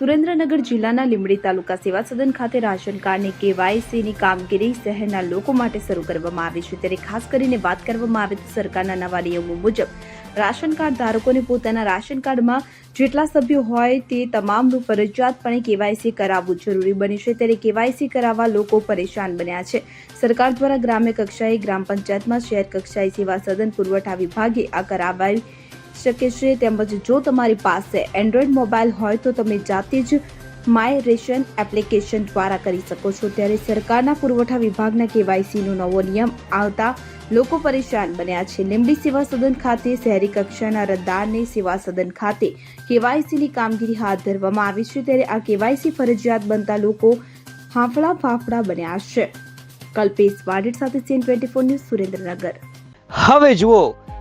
સુરેન્દ્રનગર જિલ્લાના લીંબડી તાલુકા સેવા સદન ખાતે રાશન કાર્ડની કેવાયસીની કામગીરી શહેરના લોકો માટે શરૂ કરવામાં આવી છે. ત્યારે ખાસ કરીને વાત કરવામાં આવે તો સરકારના નવા નિયમો મુજબ રાશન કાર્ડ ધારકોને પોતાના રાશન કાર્ડમાં જેટલા સભ્યો હોય તે તમામનું ફરજિયાતપણે કેવાયસી કરાવવું જરૂરી બન્યું છે. ત્યારે કેવાયસી કરાવવા લોકો પરેશાન બન્યા છે. સરકાર દ્વારા ગ્રામ્ય કક્ષાએ ગ્રામ પંચાયતમાં શહેર કક્ષાએ સેવા સદન પુરવઠા વિભાગે આ કરાવાઈ શકે છે. તેમજ જો તમારી પાસે એન્ડ્રોઈડ મોબાઈલ હોય તો તમે જાતે જ માય રેશન એપ્લિકેશન દ્વારા કરી શકો છો. ત્યારે સરકારના પુરવઠા વિભાગના કેવાયસીનો નવો નિયમ આવતા લોકો પરેશાન બન્યા છે. લીંબડી સેવા સદન ખાતે શહેરી કક્ષાના રદ્દારને સેવા સદન ખાતે કેવાયસીની કામગીરી હાથ ધરવામાં આવી છે. ત્યારે આ કેવાયસી ફરજિયાત બનતા લોકો હાંફળા ફાફડા બન્યા છે. કલ્પેશ વાડેટ સાથે CN twenty four news Surendranagar. હવે જુઓ